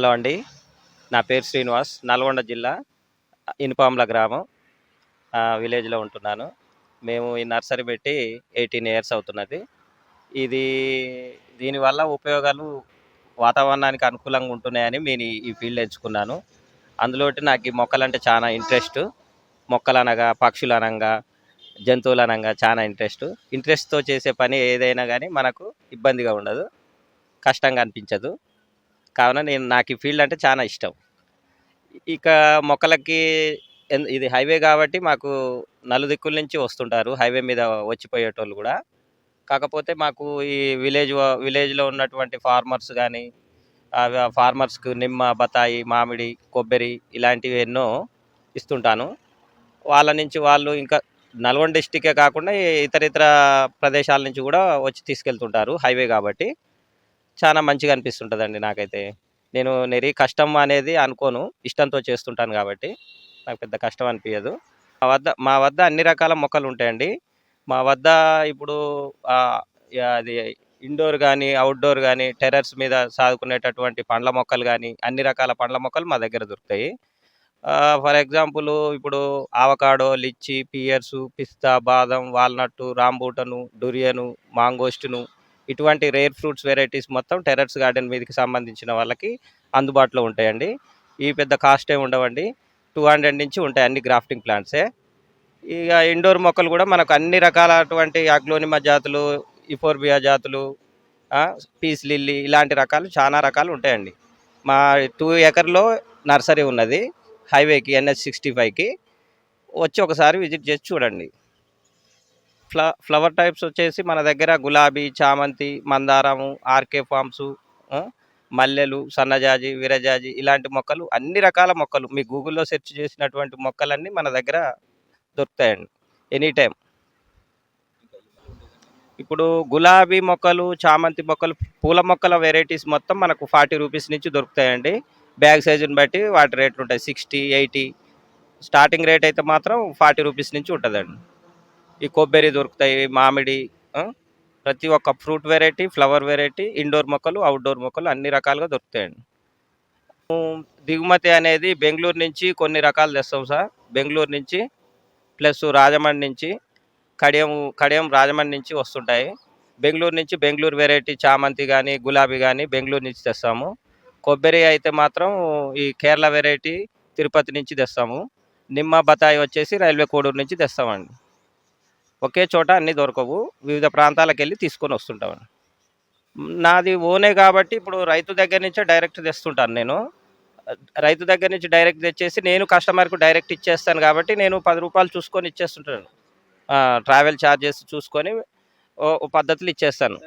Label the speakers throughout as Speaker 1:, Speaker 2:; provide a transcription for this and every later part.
Speaker 1: Hello అండి. నా పేరు శ్రీనివాస్ నల్గొండ జిల్లా ఇనుపాంల గ్రామం. విలేజ్లో ఉంటున్నాను. మేము ఈ నర్సరీ పెట్టి ఎయిటీన్ ఇయర్స్ అవుతున్నది. ఇది దీనివల్ల ఉపయోగాలు వాతావరణానికి అనుకూలంగా ఉంటున్నాయని నేను ఈ- ఫీల్డ్ ఎంచుకున్నాను. అందులో నాకు ఈ మొక్కలంటే చాలా ఇంట్రెస్ట్. మొక్కలు అనగా పక్షులు అనగా జంతువులు అనగా చాలా ఇంట్రెస్ట్. ఇంట్రెస్ట్తో చేసే పని ఏదైనా కానీ మనకు ఇబ్బందిగా ఉండదు. కష్టంగా అనిపించదు. కావున నేను నాకు ఈ ఫీల్డ్ అంటే చాలా ఇష్టం. ఇక మొక్కలకి ఇది హైవే కాబట్టి మాకు నలుదిక్కుల నుంచి వస్తుంటారు. హైవే మీద వచ్చిపోయేటోళ్ళు కూడా. కాకపోతే మాకు ఈ విలేజ్ విలేజ్లో ఉన్నటువంటి ఫార్మర్స్ కానీ ఫార్మర్స్కి నిమ్మ బత్తాయి మామిడి కొబ్బరి ఇలాంటివి ఎన్నో ఇస్తుంటాను. వాళ్ళ నుంచి వాళ్ళు ఇంకా నల్గొండ డిస్టికే కాకుండా ఇతర ఇతర ప్రదేశాల నుంచి కూడా వచ్చి తీసుకెళ్తుంటారు హైవే కాబట్టి. చాలా మంచిగా అనిపిస్తుంటుందండి నాకైతే. నేను నెరి కష్టం అనేది అనుకోను ఇష్టంతో చేస్తుంటాను కాబట్టి. నాకు పెద్ద కష్టం అనిపించదు మా వద్ద మా వద్ద అన్ని రకాల మొక్కలు ఉంటాయండి. మా వద్ద ఇప్పుడు అది ఇండోర్ కానీ అవుట్డోర్ కానీ టెర్రస్ మీద సాదుకునేటటువంటి పండ్ల మొక్కలు కానీ అన్ని రకాల పండ్ల మొక్కలు మా దగ్గర దొరుకుతాయి. ఫర్ ఎగ్జాంపుల్ ఇప్పుడు ఆవకాడో లిచ్చి పియర్సు పిస్తా బాదం వాల్నట్టు రాంబూటను డురియను మాంగోస్టును ఇటువంటి రేర్ ఫ్రూట్స్ వెరైటీస్ మొత్తం టెర్రస్ గార్డెన్ మీదకి సంబంధించిన వాళ్ళకి అందుబాటులో ఉంటాయండి. ఈ పెద్ద కాస్ట్ ఏమి ఉండవండి. టూ హండ్రెడ్ నుంచి ఉంటాయి అన్ని గ్రాఫ్టింగ్ ప్లాంట్సే ఇక ఇండోర్ మొక్కలు కూడా మనకు అన్ని రకాలటువంటి అగ్లోనిమా జాతులు ఇఫోర్బియా జాతులు పీస్ లిల్లీ ఇలాంటి రకాలు చాలా రకాలు ఉంటాయండి. మా టూ ఎకర్లో నర్సరీ ఉన్నది హైవేకి ఎన్హెచ్ సిక్స్టీ ఫైవ్కి వచ్చి ఒకసారి విజిట్ చేసి చూడండి. ఫ్ల ఫ్లవర్ టైప్స్ వచ్చేసి మన దగ్గర గులాబీ చామంతి మందారము ఆర్కే ఫామ్స్ మల్లెలు సన్నజాజి విరజాజి ఇలాంటి మొక్కలు అన్ని రకాల మొక్కలు. మీ గూగుల్లో సెర్చ్ చేసినటువంటి మొక్కలన్నీ మన దగ్గర దొరుకుతాయండి. ఎనీ టైం ఇప్పుడు గులాబీ మొక్కలు చామంతి మొక్కలు పూల మొక్కల వెరైటీస్ మొత్తం మనకు ఫార్టీ రూపీస్ నుంచి దొరుకుతాయండి. బ్యాగ్ సైజుని బట్టి వాటి రేట్లు ఉంటాయి. Sixty eighty. స్టార్టింగ్ రేట్ అయితే మాత్రం ఫార్టీ రూపీస్ నుంచి ఉంటుందండి. ఈ కొబ్బరి దొరుకుతాయి మామిడి ప్రతి ఒక్క fruit variety flower variety indoor మొక్కలు అవుట్డోర్ మొక్కలు అన్ని రకాలుగా దొరుకుతాయండి. దిగుమతి అనేది బెంగళూరు నుంచి కొన్ని రకాలు తెస్తాం సార్. బెంగళూరు నుంచి ప్లస్ రాజమండ్రి నుంచి కడియం కడియం రాజమండ్రి నుంచి వస్తుంటాయి. బెంగళూరు నుంచి బెంగళూరు వెరైటీ చామంతి కానీ గులాబీ కానీ బెంగళూరు నుంచి తెస్తాము. కొబ్బరి అయితే మాత్రం ఈ కేరళ వెరైటీ తిరుపతి నుంచి తెస్తాము. నిమ్మ బతాయి వచ్చేసి రైల్వే కోడూరు నుంచి తెస్తామండి. ఒకే చోట అన్నీ దొరకవు. వివిధ ప్రాంతాలకు వెళ్ళి తీసుకొని వస్తుంటామండి నాది ఓనే కాబట్టి ఇప్పుడు రైతు దగ్గర నుంచే డైరెక్ట్ తెస్తుంటాను నేను. రైతు దగ్గర నుంచి డైరెక్ట్ తెచ్చేసి నేను కస్టమర్కు డైరెక్ట్ ఇచ్చేస్తాను కాబట్టి నేను పది రూపాయలు చూసుకొని ఇచ్చేస్తుంటాను. ట్రావెల్ ఛార్జెస్ చూసుకొని ఓ పద్ధతులు ఇచ్చేస్తాను.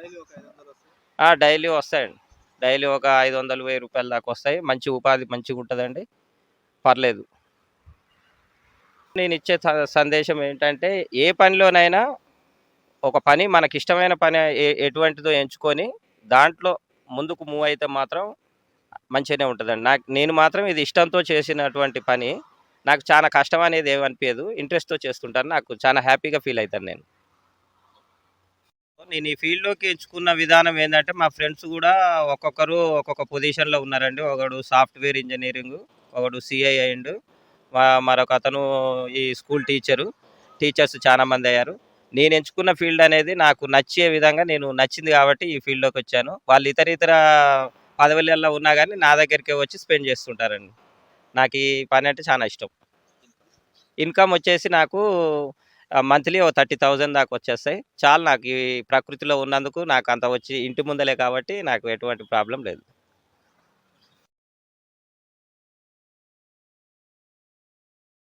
Speaker 1: డైలీ వస్తాయండి. డైలీ ఒక ఐదు వందలు వెయ్యి రూపాయల దాకా వస్తాయి. మంచి ఉపాధి మంచిగా ఉంటుందండి పర్లేదు. నేను ఇచ్చే స- సందేశం ఏంటంటే ఏ పనిలోనైనా ఒక పని మనకి ఇష్టమైన పని ఏ- ఎటువంటిదో ఎంచుకొని దాంట్లో ముందుకు మూవ్ అయితే మాత్రం మంచిగానే ఉంటుందండి. నాకు నేను మాత్రం ఇది ఇష్టంతో చేసినటువంటి పని నాకు చాలా కష్టం అనేది ఏమనిపించదు ఇంట్రెస్ట్తో చేస్తుంటాను. నాకు చాలా హ్యాపీగా ఫీల్ అవుతాను నేను. నేను ఈ ఫీల్డ్లోకి ఎంచుకున్న విధానం ఏంటంటే మా ఫ్రెండ్స్ కూడా ఒక్కొక్కరు ఒక్కొక్క పొజిషన్లో ఉన్నారండి. ఒకడు సాఫ్ట్వేర్ ఇంజనీరింగ్ ఒకడు సిఐ అయ్యిండు. మరొక అతను ఈ స్కూల్ టీచరు టీచర్స్ చాలా మంది అయ్యారు. నేను ఎంచుకున్న ఫీల్డ్ అనేది నాకు నచ్చే విధంగా నేను నచ్చింది కాబట్టి ఈ ఫీల్డ్లోకి వచ్చాను. వాళ్ళు ఇతర ఇతర పదవులలో ఉన్నా కానీ నా దగ్గరికే వచ్చి స్పెండ్ చేస్తుంటారండి. నాకు ఈ పని అంటే చాలా ఇష్టం. ఇన్కమ్ వచ్చేసి నాకు మంత్లీ ఓ థర్టీ థౌజండ్ దాకా వచ్చేస్తాయి. చాలు నాకు ఈ ప్రకృతిలో ఉన్నందుకు నాకు అంత వచ్చి ఇంటి ముందలే కాబట్టి నాకు ఎటువంటి ప్రాబ్లం లేదు.